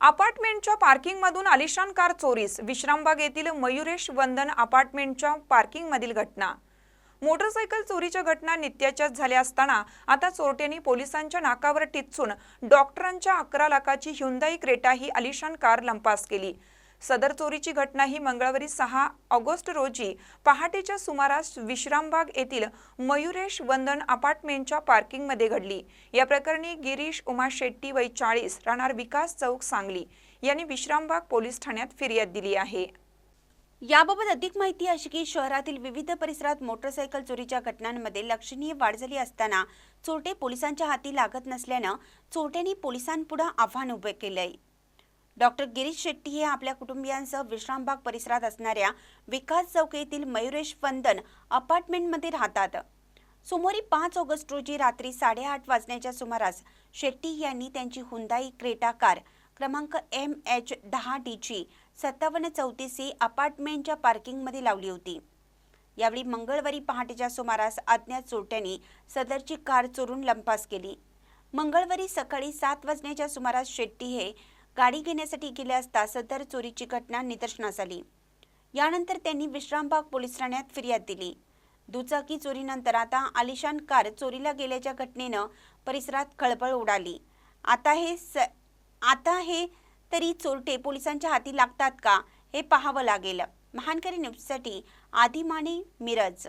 अपार्टमेंटच्या पार्किंगमधून आलिशान कार चोरीस. विश्रामबाग येथील मयुरेश वंदन अपार्टमेंटच्या पार्किंगमधील घटना. मोटरसायकल चोरीच्या घटना नित्याच्याच झाल्या असताना आता चोरट्यांनी पोलिसांच्या नाकावर टिचून डॉक्टरांच्या अकरा लाखाची ह्युंदाई क्रेटा ही आलिशान कार लंपास केली. सदर चोरीची घटना ही मंगळवारी सहा ऑगस्ट रोजी पहाटेच्या सुमारास विश्रामबाग येथील मयुरेश वंदन अपार्टमेंटच्या पार्किंगमध्ये घडली. या प्रकरणी गिरीश उमा शेट्टी वय चाळीस राहणार विकास चौक सांगली. यांनी विश्रामबाग पोलीस ठाण्यात फिर्याद दिली आहे. याबाबत अधिक माहिती अशी की शहरातील विविध परिसरात मोटरसायकल चोरीच्या घटनांमध्ये लक्षणीय वाढ झाली असताना चोरटे पोलिसांच्या हाती लागत नसल्यानं चोरट्यांनी पोलिसांपुढे आव्हान उभे केलंय. डॉक्टर गिरीश शेट्टी हे आपल्या कुटुंबियांसह विश्रामबाग परिसरात असणाऱ्या विकास चौक येथील मयुरेश वंदन अपार्टमेंटमध्ये राहतात. सोमवारी पाच ऑगस्ट रोजी रात्री साडेआठ वाजण्याच्या सुमारास शेट्टी यांनी त्यांची हुंदाई क्रेटा कार क्रमांक एम एच दहा डीची सत्तावन्न चौतीस सी अपार्टमेंटच्या पार्किंगमध्ये लावली होती. यावेळी मंगळवारी पहाटेच्या सुमारास अज्ञात चोरट्यांनी सदरची कार चोरून लंपास केली. मंगळवारी सकाळी सात वाजण्याच्या सुमारास शेट्टी हे गाडी घेण्यासाठी गेले असता सदर चोरीची घटना निदर्शनास आली. यानंतर त्यांनी विश्रामबाग पोलीस ठाण्यात फिर्याद दिली. दुचाकी चोरीनंतर आता आलिशान कार चोरीला गेल्याच्या घटनेनं परिसरात खळबळ उडाली. आता हे स आता हे तरी चोरटे पोलिसांच्या हाती लागतात का हे पाहावं लागेल. महानकरी न्यूजसाठी आदिमाने मिरज.